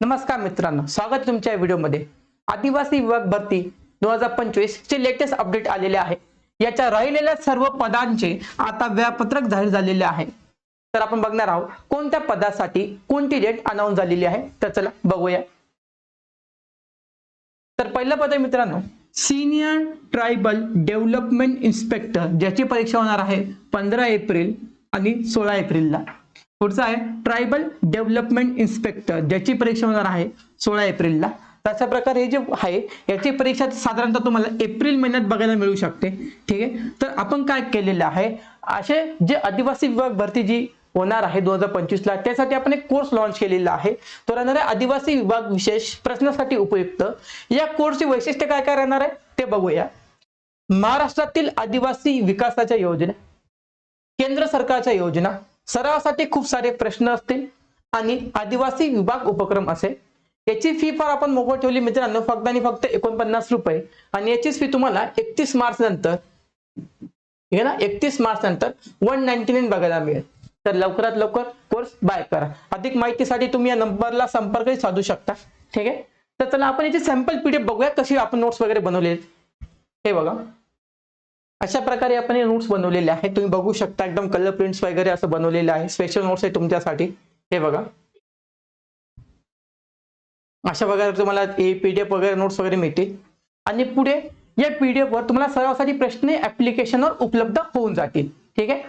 नमस्कार मित्रांनो स्वागत तुमच्या व्हिडिओमध्ये. आदिवासी विभाग भरती दोन हजार पंचवीस चे लेटेस्ट अपडेट आलेले आहे. याच्या राहिलेल्या सर्व पदांचे आता वेळापत्रक जाहीर झालेले आहे. तर आपण बघणार आहोत कोणत्या पदासाठी कोणती डेट अनाऊन्स झालेली आहे? तर चला बघूया. तर पहिलं पद आहे मित्रांनो सिनियर ट्रायबल डेव्हलपमेंट इन्स्पेक्टर ज्याची परीक्षा होणार आहे पंधरा एप्रिल आणि सोळा एप्रिलला. पुढचा आहे ट्रायबल डेव्हलपमेंट इन्स्पेक्टर ज्याची परीक्षा होणार आहे सोळा एप्रिलला. तशा प्रकारे हे जे आहे याची परीक्षा साधारणतः तुम्हाला एप्रिल महिन्यात बघायला मिळू शकते. ठीक आहे? तर आपण काय केलेलं आहे असे जे आदिवासी विभाग भरती जी होणार आहे दोन हजार पंचवीसला त्यासाठी आपण एक कोर्स लॉन्च केलेला आहे. तो राहणार आहे आदिवासी विभाग विशेष प्रश्नासाठी उपयुक्त. या कोर्सचे वैशिष्ट्य काय काय राहणार आहे ते बघूया. महाराष्ट्रातील आदिवासी विकासाच्या योजना केंद्र सरकारच्या योजना सरावासाठी खूप सारे प्रश्न असतील आणि आदिवासी विभाग उपक्रम असेल. याची फी फार आपण मोफत ठेवली. मित्रांनो फक्त आणि फक्त एकोणपन्नास रुपये. आणि याचीच फी तुम्हाला एकतीस मार्च नंतर हे ना एकतीस मार्च नंतर वन नाईन्टी नाईन बघायला मिळेल. तर लवकरात लवकर कोर्स बाय करा. अधिक माहितीसाठी तुम्ही या नंबरला संपर्कही साधू शकता. ठीक आहे? तर चला आपण याची सॅम्पल पीडीएफ बघूया कशी आपण नोट्स वगैरे बनवले हे बघा. अशा प्रकारे आपण हे नोट्स बनवलेले आहेत. तुम्ही बघू शकता एकदम कलर प्रिंट्स वगैरे असं बनवलेलं आहे. स्पेशल नोट्स आहे तुमच्यासाठी. हे बघा. अशा प्रकारे तुम्हाला ए पीडीएफ वगैरे नोट्स वगैरे मिळतील. आणि पुढे या पीडीएफ वर तुम्हाला सरावासाठी प्रश्न ऍप्लिकेशनवर उपलब्ध होऊन जातील. ठीक आहे?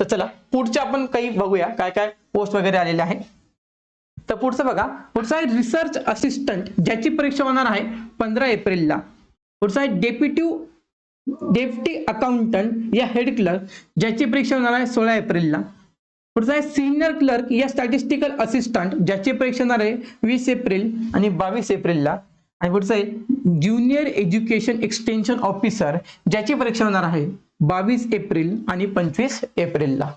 तर चला पुढचे आपण काही बघूया. काय काय पोस्ट वगैरे आलेले आहे तर पुढचं बघा. पुढचा आहे रिसर्च असिस्टंट ज्याची परीक्षा होणार आहे पंधरा एप्रिलला. पुढचा आहे डेप्युटिव्ह डेप्टी अकाउंटंट या हेड क्लर्क ज्याची परीक्षा होणार आहे सोळा एप्रिलला. पुढचा आहे सिनियर क्लर्क या स्टॅटिस्टिकल असिस्टंट ज्याची परीक्षा होणार आहे वीस एप्रिल आणि बावीस एप्रिलला. आणि पुढचं आहे ज्युनियर एज्युकेशन एक्सटेन्शन ऑफिसर ज्याची परीक्षा होणार आहे बावीस एप्रिल आणि पंचवीस एप्रिलला.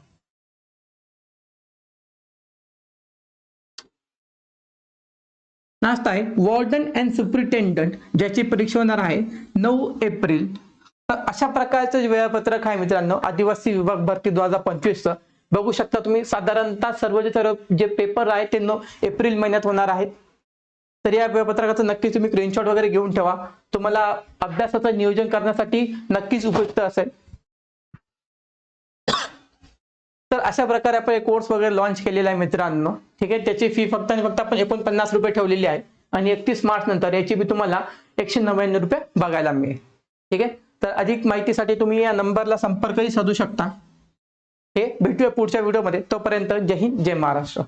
नाश्ता आहे वॉर्डन अँड सुप्रिटेंडंट ज्याची परीक्षा होणार आहे नऊ एप्रिल. अशा प्रकारचं जे वेळापत्रक आहे मित्रांनो आदिवासी विभाग भरती दोन हजार पंचवीसचं बघू शकता तुम्ही साधारणतः सर्व जे सर्व जे पेपर आहे ते नऊ एप्रिल महिन्यात होणार आहेत. तर या वेळापत्रकाचं नक्कीच तुम्ही स्क्रीनशॉट वगैरे घेऊन ठेवा. तुम्हाला अभ्यासाचं नियोजन करण्यासाठी नक्कीच उपयुक्त असेल. तर अशा प्रकारे आपण एक कोर्स वगैरे लॉन्च केलेला आहे मित्रांनो. ठीक आहे? त्याची फी फक्त आणि फक्त आपण एकोणपन्नास रुपये ठेवलेली आहे. आणि एकतीस मार्च नंतर याची बी तुम्हाला एकशे नव्याण्णव रुपये बघायला मिळेल. ठीक आहे? तर अधिक माहितीसाठी तुम्ही या नंबरला संपर्कही साधू शकता. हे भेटूया पुढच्या व्हिडिओमध्ये तोपर्यंत जय हिंद जय महाराष्ट्र.